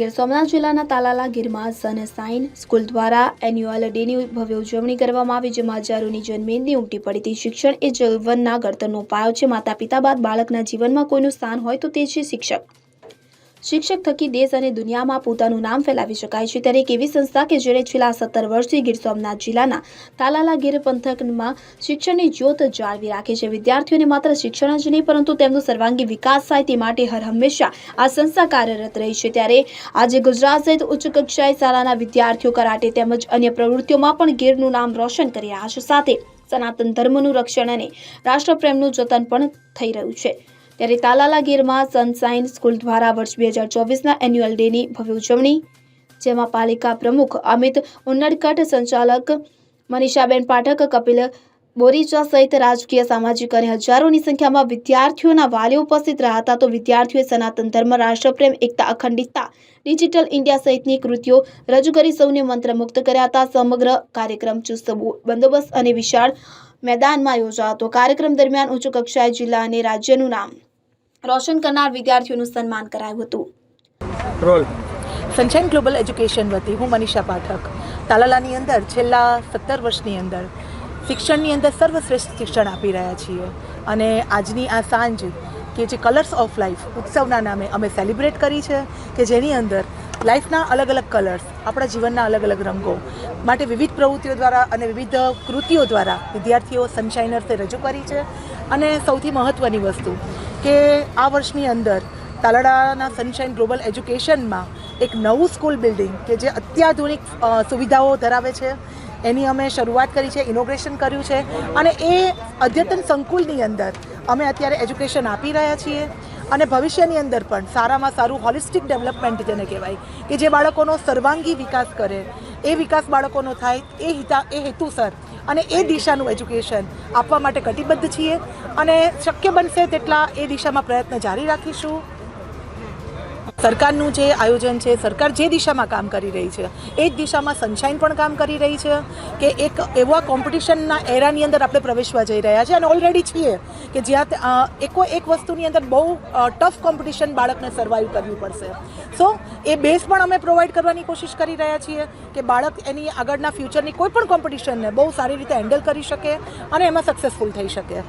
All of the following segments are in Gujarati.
ગીર સોમનાથ જિલ્લાના તાલાલા ગીરમાં સન સાઇન સ્કૂલ દ્વારા એન્યુઅલ ડેની ભવ્ય ઉજવણી કરવામાં આવી, જેમાં હજારોની જન્મેદની ઉમટી પડી હતી. શિક્ષણ એ જીવનના ઘડતરનો પાયો છે. માતા પિતા બાદ બાળકના જીવનમાં કોઈનું સ્થાન હોય તો તે છે શિક્ષક. શિક્ષક થકી દેશ અને દુનિયામાં પોતાનું નામ ફેલાવી શકાય છે. ત્યારે એક એવી સંસ્થા કે જેણે છેલ્લા સત્તર વર્ષથી ગીર સોમનાથ જિલ્લાના તાલાલા ગીર પંથકમાં શિક્ષણની જ્યોત જાળવી રાખી છે. વિદ્યાર્થીઓને માત્ર શિક્ષણ જ નહીં, પરંતુ તેમનો સર્વાંગી વિકાસ થાય તે માટે હર હંમેશા આ સંસ્થા કાર્યરત રહી છે. ત્યારે આજે ગુજરાત સહિત ઉચ્ચ કક્ષાએ શાળાના વિદ્યાર્થીઓ, કરાટે તેમજ અન્ય પ્રવૃત્તિઓમાં પણ ગીરનું નામ રોશન કરી રહ્યા છે. સાથે સનાતન ધર્મનું રક્ષણ અને રાષ્ટ્રપ્રેમનું જતન પણ થઈ રહ્યું છે. ત્યારે તાલાલા ગીરમાં સનસાઇન સ્કૂલ દ્વારા વર્ષ બે હજાર ચોવીસના એન્યુઅલ ડેની ભવ્ય ઉજવણી, જેમાં પાલિકા પ્રમુખ અમિત ઉન્નડકટ સંચાલક મનીષાબેન પાઠક, કપિલ બોરીચા સહિત રાજકીય, સામાજિક અને હજારોની સંખ્યામાં વિદ્યાર્થીઓના વાલીઓ ઉપસ્થિત રહ્યા હતા તો વિદ્યાર્થીઓએ સનાતન ધર્મ, રાષ્ટ્રપ્રેમ, એકતા, અખંડિતતા, ડિજિટલ ઇન્ડિયા સહિતની કૃતિઓ રજૂ કરી સૌને મંત્રમુગ્ધ કર્યા હતા. સમગ્ર કાર્યક્રમ ચુસ્ત બંદોબસ્ત અને વિશાળ મેદાનમાં યોજાયો હતો કાર્યક્રમ દરમિયાન ઉચ્ચ કક્ષાએ જિલ્લા અને રાજ્યનું નામ રોશન કરનાર વિદ્યાર્થીઓનું સન્માન કરાયું હતું. રોલ. સનશાઇન ગ્લોબલ એજ્યુકેશન વતી હું મનીષા પાઠક. તાલાલાની અંદર છેલ્લા સત્તર વર્ષની અંદર શિક્ષણની અંદર સર્વશ્રેષ્ઠ શિક્ષણ આપી રહ્યા છીએ. અને આજની આ સાંજ કે જે કલર્સ ઓફ લાઈફ ઉત્સવના નામે અમે સેલિબ્રેટ કરી છે કે જેની અંદર લાઈફના અલગ અલગ કલર્સ આપણા જીવનના અલગ અલગ રંગો માટે વિવિધ પ્રવૃત્તિઓ દ્વારા અને વિવિધ કૃતિઓ દ્વારા વિદ્યાર્થીઓ સનશાઇનર્સે રજૂ કરી છે. અને સૌથી મહત્ત્વની વસ્તુ કે આ વર્ષની અંદર તાલાડાના સનશાઇન ગ્લોબલ એજ્યુકેશનમાં એક નવું સ્કૂલ બિલ્ડિંગ કે જે અત્યાધુનિક સુવિધાઓ ધરાવે છે, એની અમે શરૂઆત કરી છે ઇનોગ્રેશન કર્યું છે. અને એ અદ્યતન સંકુલની અંદર અમે અત્યારે એજ્યુકેશન આપી રહ્યા છીએ. અને ભવિષ્યની અંદર પણ સારામાં સારું હોલિસ્ટિક ડેવલપમેન્ટ જેને કહેવાય, કે જે બાળકોનો સર્વાંગી વિકાસ કરે, એ વિકાસ બાળકોનો થાય, એ હિતા, એ હેતુસર અને એ દિશાનું એજ્યુકેશન આપવા માટે કટિબદ્ધ છીએ. અને શક્ય બનશે તેટલા એ દિશામાં પ્રયત્ન જારી રાખીશું. સરકારનું જે આયોજન છે, સરકાર જે દિશામાં કામ કરી રહી છે, એ જ દિશામાં સનશાઇન પણ કામ કરી રહી છે કે એક એવા કોમ્પિટિશનના એરાની અંદર આપણે પ્રવેશવા જઈ રહ્યા છે. અને ઓલરેડી છીએ કે જ્યાં એકો એક વસ્તુની અંદર બહુ ટફ કોમ્પિટિશન બાળકને સર્વાઈવ કરવી પડશે. સો એ બેઝ પણ અમે પ્રોવાઈડ કરવાની કોશિશ કરી રહ્યા છીએ કે બાળક એની આગળના ફ્યુચરની કોઈ પણ કોમ્પિટિશનને બહુ સારી રીતે હેન્ડલ કરી શકે અને એમાં સક્સેસફુલ થઈ શકે.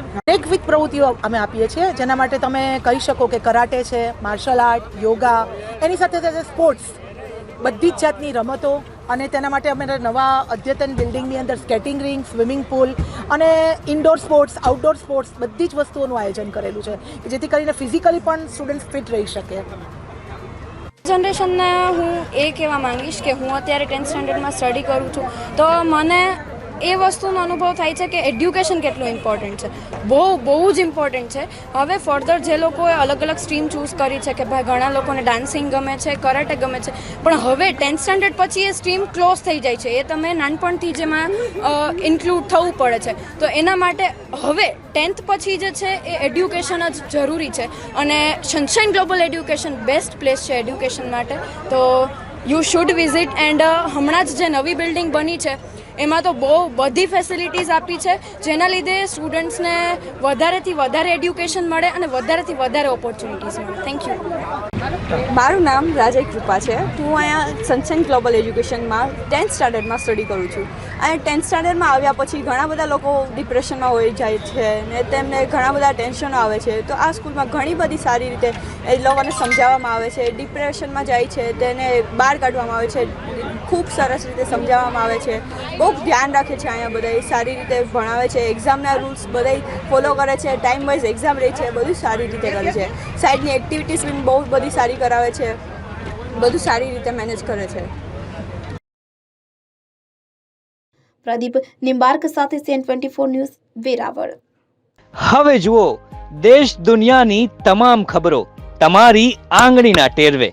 અનેકવિધ પ્રવૃત્તિઓ અમે આપીએ છીએ, જેના માટે તમે કહી શકો કે કરાટે છે માર્શલ આર્ટ યોગા એની સાથે સાથે સ્પોર્ટ્સ બધી જ જાતની રમતો અને તેના માટે અમે નવા અદ્યતન બિલ્ડિંગની અંદર સ્કેટિંગ રિંગ સ્વિમિંગ પુલ અને ઇન્ડોર સ્પોર્ટ્સ આઉટડોર સ્પોર્ટ્સ બધી જ વસ્તુઓનું આયોજન કરેલું છે જેથી કરીને ફિઝિકલી પણ સ્ટુડન્ટ્સ ફિટ રહી શકે. જનરેશનને હું એ કહેવા માંગીશ કે હું અત્યારે ટેન્થ સ્ટાન્ડર્ડમાં સ્ટડી કરું છું, તો મને એ વસ્તુનો અનુભવ થાય છે કે એડ્યુકેશન કેટલું ઇમ્પોર્ટન્ટ છે. બહુ બહુ જ ઇમ્પોર્ટન્ટ છે. હવે ફર્ધર જે લોકોએ અલગ અલગ સ્ટ્રીમ ચૂઝ કરી છે કે ભાઈ ઘણા લોકોને ડાન્સિંગ ગમે છે કરાટે ગમે છે, પણ હવે ટેન્થ સ્ટાન્ડર્ડ પછી એ સ્ટ્રીમ ક્લોઝ થઈ જાય છે. એ તમે નાનપણથી જેમાં ઇન્ક્લુડ થવું પડે છે. તો એના માટે હવે ટેન્થ પછી જે છે એ એડ્યુકેશન જ જરૂરી છે. અને sunshine global education best place છે એડ્યુકેશન માટે. તો યુ શુડ વિઝિટ એન્ડ હમણાં જ જે નવી બિલ્ડિંગ બની છે એમાં તો બહુ બધી ફેસિલિટીઝ આપી છે, જેના લીધે સ્ટુડન્ટ્સને વધારેથી વધારે એડ્યુકેશન મળે અને વધારેથી વધારે ઓપોર્ચ્યુનિટીઝ મળે. થેન્ક યુ મારું નામ રાજય કૃપા છે. હું અહીંયા સનસેન ગ્લોબલ એજ્યુકેશનમાં ટેન્થ સ્ટાન્ડર્ડમાં સ્ટડી કરું છું. અને ટેન્થ સ્ટાન્ડર્ડમાં આવ્યા પછી ઘણા બધા લોકો ડિપ્રેશનમાં હોઈ જાય છે ને તેમને ઘણા બધા ટેન્શનો આવે છે. તો આ સ્કૂલમાં ઘણી બધી સારી રીતે એ લોકોને સમજાવવામાં આવે છે. ડિપ્રેશનમાં જાય છે, તેને બહાર કાઢવામાં આવે છે. ખૂબ સરસ રીતે સમજાવવામાં આવે છે. બહુ ધ્યાન રાખે છે અહીંયા બધા સારી રીતે ભણાવે છે. એક્ઝામના રૂલ્સ બધા ફોલો કરે છે. ટાઈમ વાઇઝ એક્ઝામ રહે છે. બધું સારી રીતે કરે છે. સાઈડની એક્ટિવિટીઝ બી બહુ બધી સારી કરાવે છે. બધું સારી રીતે મેનેજ કરે છે. પ્રદીપ નિંબાર્ક સાથે CN twenty four news Veraval. હવે જુઓ દેશ દુનિયાની તમામ ખબરો તમારી આંગળીના ટેરવે.